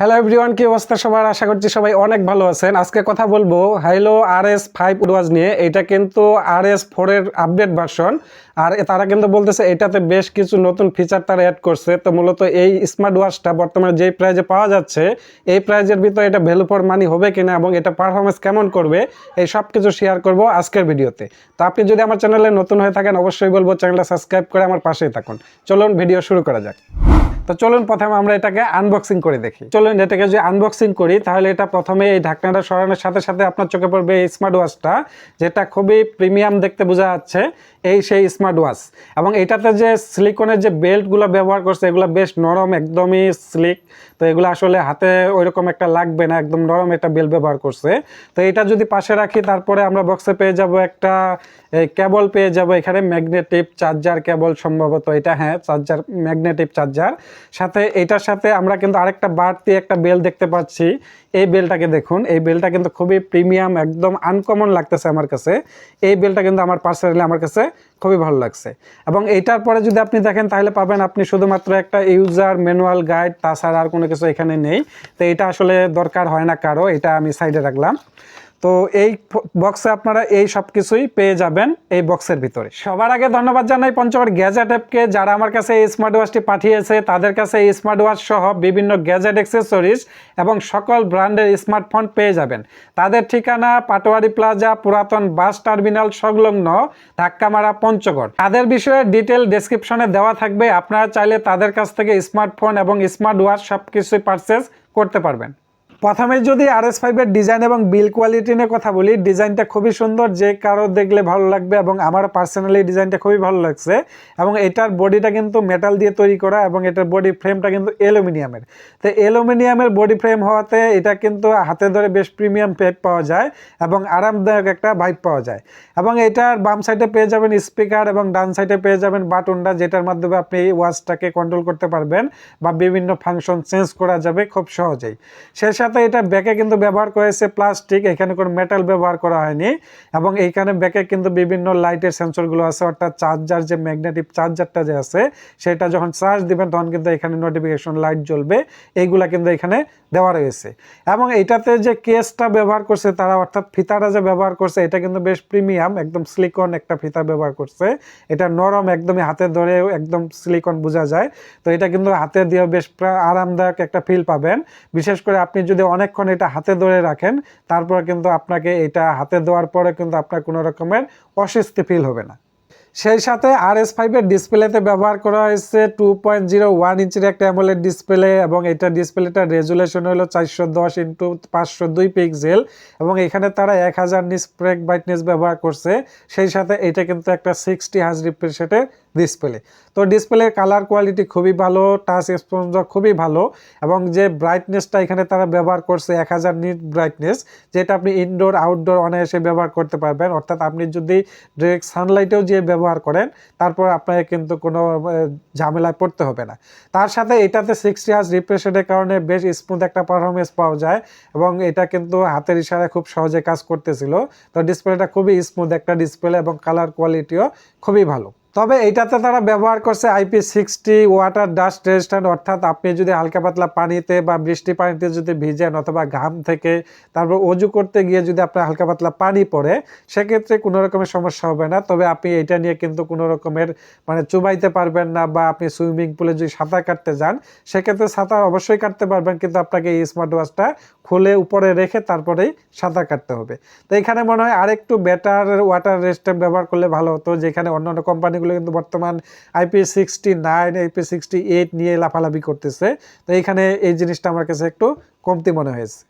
Hello everyone কি অবস্থা সবার? আশা করছি সবাই অনেক ভালো আছেন। আজকে কথা বলব হাইলো আর এস ফাইভ ওয়াজ নিয়ে। এটা কিন্তু আর এস ফোরের আপডেট ভার্সন আর তারা কিন্তু বলতেছে এটাতে বেশ কিছু নতুন ফিচার তারা অ্যাড করছে। তো মূলত এই স্মার্ট ওয়াচটা বর্তমানে যেই প্রাইজে পাওয়া যাচ্ছে, এই প্রাইজের ভিতরে এটা ভ্যালু ফর মানি হবে কিনা এবং এটা পারফরমেন্স কেমন করবে, এই সব কিছু শেয়ার করব আজকের ভিডিওতে। তো আপনি যদি আমার চ্যানেলে নতুন হয়ে থাকেন, অবশ্যই বলব চ্যানেলটা সাবস্ক্রাইব করে আমার পাশেই থাকুন। চলুন ভিডিও শুরু করা যাক। তো চলুন প্রথমে আমরা এটাকে আনবক্সিং করে দেখি। চলুন এটাকে যদি আনবক্সিং করি, তাহলে এটা প্রথমে এই ঢাকনাটা সরানোর সাথে সাথে আপনার চোখে পড়বে এই স্মার্ট ওয়াচটা যেটা খুবই প্রিমিয়াম দেখতে বোঝা যাচ্ছে, এই সেই স্মার্ট ওয়াচ এবং এটাতে যে সিলিকনের যে বেল্টগুলো ব্যবহার করছে, এগুলো বেশ নরম, একদমই স্লিক তো এগুলো আসলে হাতে ওইরকম একটা লাগবে না, একদম নরম একটা বেল্ট ব্যবহার করছে। তো এটা যদি পাশে রাখি, তারপরে আমরা বক্সে পেয়ে যাব একটা কেবল পেয়ে যাব, এখানে ম্যাগনেটিভ চার্জার কেবল সম্ভবত এটা হ্যাঁ চার্জার ম্যাগনেটিভ চার্জার সাথে এটার সাথে আমরা কিন্তু আরেকটা বাড়তি একটা বেল দেখতে পাচ্ছি। এই বেলটাকে দেখুন, এই বেলটা কিন্তু খুবই প্রিমিয়াম, একদম আনকমন লাগতেছে আমার কাছে। এই বেলটা কিন্তু আমার পার্সোনালি আমার কাছে খুবই ভালো লাগছে। এবং এইটার পরে যদি আপনি দেখেন, তাহলে পাবেন আপনি শুধুমাত্র একটা ইউজার ম্যানুয়াল গাইড তাছাড়া আর কোনো কিছু এখানে নেই। তো এটা আসলে দরকার হয় না কারও, এটা আমি সাইডে রাখলাম। তো এই বক্সে আপনারা এই সব কিছুই পেয়ে যাবেন এই বক্সের ভিতরে। সবার আগে ধন্যবাদ জানাই পঞ্চগড় গ্যাজেট অ্যাপকে যারা আমার কাছে এই স্মার্ট ওয়াচটি পাঠিয়েছে, তাদের কাছে এই স্মার্ট ওয়াচ সহ বিভিন্ন গ্যাজেট অ্যাক্সেসরিজ এবং সকল ব্র্যান্ডের স্মার্টফোন পেয়ে যাবেন। তাদের ঠিকানা পাটোয়ারি প্লাজা পুরাতন বাস টার্মিনাল সংলগ্ন ধাক্কামারা, পঞ্চগড়। তাদের বিষয়ে ডিটেল ডেসক্রিপশনে দেওয়া থাকবে। আপনারা চাইলে তাদের কাছ থেকে স্মার্টফোন এবং স্মার্ট ওয়াচ সব কিছুই পারচেস করতে পারবেন। প্রথমে যদি আর এস ফাইভের ডিজাইন এবং বিল কোয়ালিটি নিয়ে কথা বলি ডিজাইনটা খুবই সুন্দর, যে কারও দেখলে ভালো লাগবে এবং আমার পার্সোনালি ডিজাইনটা খুবই ভালো লাগছে এবং এটার বডিটা কিন্তু মেটাল দিয়ে তৈরি করা এবং এটার বডি ফ্রেমটা কিন্তু অ্যালুমিনিয়ামের তো অ্যালুমিনিয়ামের বডি ফ্রেম হওয়াতে এটা কিন্তু হাতে ধরে বেশ প্রিমিয়াম পেপ পাওয়া যায় এবং আরামদায়ক একটা ভাইব পাওয়া যায়। এবং এটার বাম সাইডে পেয়ে যাবেন স্পিকার এবং ডান সাইডে পেয়ে যাবেন বাটনটা, যেটার মাধ্যমে আপনি এই ওয়াচটাকে কন্ট্রোল করতে পারবেন বা বিভিন্ন ফাংশন চেঞ্জ করা যাবে খুব সহজেই। সেই সাথে এটা ব্যাকে কিন্তু ব্যবহার করেছে প্লাস্টিক, এখানে কোনো মেটাল ব্যবহার করা হয়নি। এবং এইখানে ব্যাকে কিন্তু বিভিন্ন লাইটের সেন্সরগুলো আছে, অর্থাৎ চার্জার যে ম্যাগনেটিক চার্জারটা যে আছে, সেটা যখন চার্জ দিবেন, তখন কিন্তু এখানে নোটিফিকেশন লাইট জ্বলবে। এইগুলা কিন্তু এখানে দেওয়া রয়েছে। এবং এটাতে যে কেসটা ব্যবহার করছে, তারা অর্থাৎ ফিতাটা যে ব্যবহার করছে, এটা কিন্তু বেশ প্রিমিয়াম একদম সিলিকন একটা ফিতা ব্যবহার করছে। এটা নরম, একদমই হাতে ধরে একদম সিলিকন বোঝা যায়। তো এটা কিন্তু হাতে দিয়ে বেশ আরামদায়ক একটা ফিল পাবেন। বিশেষ করে আপনি যদি অনেকক্ষণ এটা হাতে ধরে রাখেন, তারপর কিন্তু আপনাকে এটা হাতে দেওয়ার পরে কিন্তু আপনার কোনো রকমের অস্বস্তি ফিল হবে না। সেই সাথে আর এস ফাইভের ডিসপ্লেতে ব্যবহার করা হয়েছে টু পয়েন্ট জিরো ওয়ান ইঞ্চির একটা অ্যামোলেড ডিসপ্লে এবং এটা ডিসপ্লেটার রেজুলেশন হলো চারশো দশ ইন্টু পাঁচশো দুই পিক্সেল এবং এখানে তারা এক হাজার নিস ব্রেক ব্রাইটনেস ব্যবহার করছে। সেই সাথে এটা কিন্তু একটা সিক্সটি হাজ রিফ্রেশেটের ডিসপ্লে তো ডিসপ্লের কালার কোয়ালিটি খুবই ভালো টাচ রেসপন্স খুবই ভালো এবং যে ব্রাইটনেসটা এখানে তারা ব্যবহার করছে, এক হাজার নিট ব্রাইটনেস যেটা আপনি ইনডোর আউটডোর অনায়াসে ব্যবহার করতে পারবেন। অর্থাৎ আপনি যদি ডিরেক্ট সানলাইটেও যে ব্যবহার করেন, তারপর আপনাকে কিন্তু কোনো ঝামেলায় পড়তে হবে না। তার সাথে এটাতে সিক্সটি হাজ রিফ্রেশেটের কারণে বেশ স্মুথ একটা পারফরমেন্স পাওয়া যায় এবং এটা কিন্তু হাতের ইশারায় খুব সহজে কাজ করতেছিল। তো ডিসপ্লেটা খুবই স্মুথ একটা ডিসপ্লে এবং কালার কোয়ালিটিও খুবই ভালো। তবে এইটাতে তারা ব্যবহার করছে IP sixty water dust resistant অর্থাৎ আপনি যদি হালকা পাতলা পানিতে বা বৃষ্টি পানিতে যদি ভিজেন অথবা ঘাম থেকে তারপর অজু করতে গিয়ে যদি আপনার হালকা পাতলা পানি পড়ে, সেক্ষেত্রে কোনো রকমের সমস্যা হবে না। তবে আপনি এটা নিয়ে কিন্তু কোনো রকমের মানে চুবাইতে পারবেন না বা আপনি সুইমিং পুলে যদি সাঁতার কাটতে যান, সেক্ষেত্রে সাঁতার অবশ্যই কাটতে পারবেন, কিন্তু আপনাকে এই স্মার্ট ওয়াচটা খুলে উপরে রেখে তারপরেই সাঁতার কাটতে হবে। তো এখানে মনে হয় আরেকটু বেটার ওয়াটার রেজিস্ট্যান্ট ব্যবহার করলে ভালো হতো, যেখানে অন্যান্য কোম্পানিগুলো কিন্তু বর্তমান IP sixty nine IP sixty eight নিয়ে লাফালাফি করতেছে। তো এইখানে এই জিনিসটা আমার কাছে একটু কমতি মনে হয়েছে।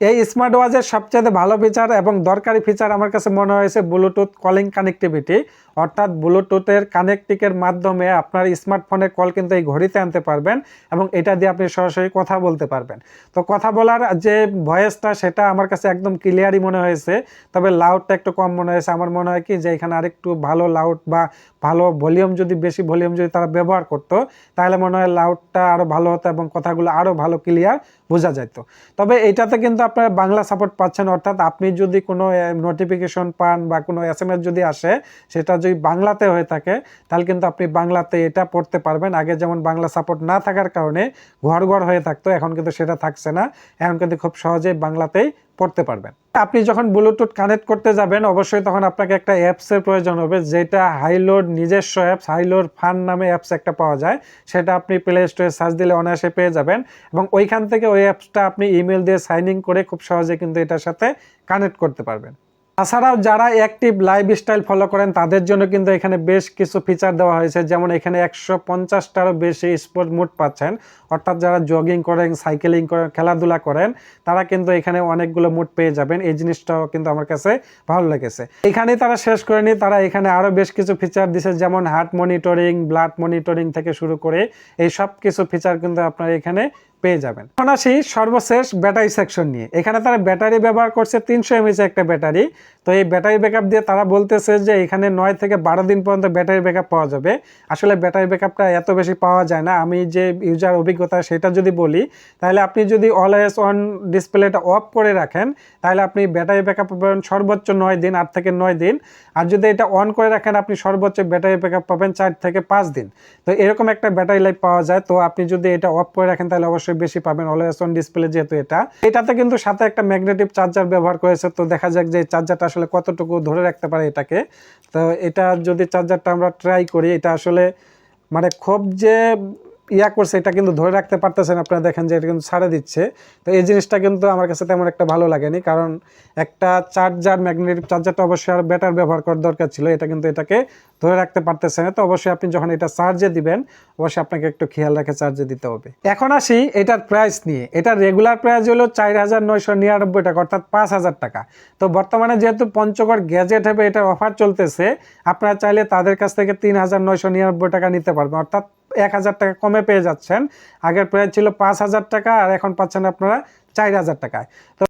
এই স্মার্ট ওয়াচের সবচেয়ে ভালো ফিচার এবং দরকারি ফিচার আমার কাছে মনে হয়েছে ব্লুটুথ কলিং কানেক্টিভিটি অর্থাৎ ব্লুটুথের কানেক্টিকের মাধ্যমে আপনার স্মার্টফোনের কল কিন্তু এই ঘড়িতে আনতে পারবেন এবং এটা দিয়ে আপনি সরাসরি কথা বলতে পারবেন। তো কথা বলার যে ভয়েসটা, সেটা আমার কাছে একদম ক্লিয়ারই মনে হয়েছে। তবে লাউডটা একটু কম মনে হয়েছে। আমার মনে হয় কি যে এখানে আরেকটু ভালো লাউড বা ভালো ভলিউম যদি, বেশি ভলিউম যদি তারা ব্যবহার করতো, তাহলে মনে হয় লাউডটা আরও ভালো হতো এবং কথাগুলো আরও ভালো ক্লিয়ার বোঝা যেত তবে এটাতে কিন্তু আপনারা বাংলা সাপোর্ট পাচ্ছেন, অর্থাৎ আপনি যদি কোনো নোটিফিকেশন পান বা কোনো এস যদি আসে, সেটা যদি বাংলাতে হয়ে থাকে, তাহলে কিন্তু আপনি বাংলাতে এটা পড়তে পারবেন। আগে যেমন বাংলা সাপোর্ট না থাকার কারণে ঘর ঘর হয়ে থাকতো, এখন কিন্তু সেটা থাকছে না। এখন কিন্তু খুব সহজেই বাংলাতেই পড়তে পারবেন। আপনি যখন ব্লুটুথ কানেক্ট করতে যাবেন, অবশ্যই তখন আপনাকে একটা অ্যাপসের প্রয়োজন হবে, যেটা হাইলোড নিজস্ব অ্যাপস হাইলোড ফান নামে অ্যাপস একটা পাওয়া যায়। সেটা আপনি প্লে স্টোরে সার্চ দিলে অনায়াসে পেয়ে যাবেন এবং ওইখান থেকে ওই অ্যাপসটা আপনি ইমেল দিয়ে সাইন ইন করে খুব সহজে কিন্তু এটার সাথে কানেক্ট করতে পারবেন। তাছাড়াও যারা অ্যাক্টিভ লাইফ স্টাইল ফলো করেন, তাদের জন্য কিন্তু এখানে বেশ কিছু ফিচার দেওয়া হয়েছে। যেমন এখানে একশো পঞ্চাশটারও বেশি স্পোর্ট মুড পাচ্ছেন। অর্থাৎ যারা জগিং করেন সাইকেলিং করেন, খেলাধুলা করেন, তারা কিন্তু এখানে অনেকগুলো মুড পেয়ে যাবেন। এই জিনিসটাও কিন্তু আমার কাছে ভালো লেগেছে। এখানে তারা শেষ করেনি তারা এখানে আরও বেশ কিছু ফিচার দিছে, যেমন হার্ট মনিটরিং ব্লাড মনিটরিং থেকে শুরু করে এই সব কিছু ফিচার কিন্তু আপনারা এখানে পেয়ে যাবেন। এখন আসি সর্বশেষ ব্যাটারি সেকশন নিয়ে। এখানে তারা ব্যাটারি ব্যবহার করছে তিনশো এমএচ একটা ব্যাটারি তো এই ব্যাটারি ব্যাকআপ দিয়ে তারা বলতেছে যে এখানে নয় থেকে বারো দিন পর্যন্ত ব্যাটারি ব্যাকআপ পাওয়া যাবে। আসলে ব্যাটারি ব্যাকআপটা এত বেশি পাওয়া যায় না। আমি যে ইউজার অভিজ্ঞতা সেটা যদি বলি, তাহলে আপনি যদি অলওয়েজ অন ডিসপ্লেটা অফ করে রাখেন, তাহলে আপনি ব্যাটারি ব্যাকআপ পাবেন সর্বোচ্চ নয় দিন, আট থেকে নয় দিন। আর যদি এটা অন করে রাখেন, আপনি সর্বোচ্চ ব্যাটারি ব্যাকআপ পাবেন চার থেকে পাঁচ দিন। তো এরকম একটা ব্যাটারি লাইফ পাওয়া যায়। তো আপনি যদি এটা অফ করে রাখেন, তাহলে অবশ্যই বেশি পাবেন অলওয়েজ অন ডিসপ্লে যেহেতু এটা। এটাতে কিন্তু সাথে একটা ম্যাগনেটিক চার্জার ব্যবহার করেছে। তো দেখা যাক যে এই চার্জারটা আসলে কতটুকু ধরে রাখতে পারে এটাকে? তো এটা যদি চার্জারটা আমরা ট্রাই করি, এটা আসলে মানে খুব যে ইয়া করছে, এটা কিন্তু ধরে রাখতে পারতেছেন, আপনারা দেখেন যে এটা কিন্তু ছাড়ে দিচ্ছে। তো এই জিনিসটা কিন্তু আমার কাছে তেমন একটা ভালো লাগেনি, কারণ একটা চার্জার ম্যাগনেটিক চার্জারটা অবশ্যই আর ব্যাটার ব্যবহার করার দরকার ছিল, এটা কিন্তু এটাকে ধরে রাখতে পারতেছে না। তো অবশ্যই আপনি যখন এটা চার্জে দিবেন, অবশ্যই আপনাকে একটু খেয়াল রেখে চার্জে দিতে হবে। এখন আসি এটার প্রাইস নিয়ে। এটার রেগুলার প্রাইস হলো চার হাজার নয়শো নিরানব্বই টাকা, অর্থাৎ পাঁচ হাজার টাকা। তো বর্তমানে যেহেতু পঞ্চগড় গ্যাজেট হবে এটার অফার চলতেছে, আপনারা চাইলে তাদের কাছ থেকে তিন হাজার নয়শো নিরানব্বই টাকা নিতে পারবেন, অর্থাৎ এক হাজার টাকা কমে পেয়ে যাচ্ছেন। আগের প্রাইস ছিল পাঁচ হাজার টাকা, আর এখন পাচ্ছেন আপনারা চার হাজার টাকায়। তো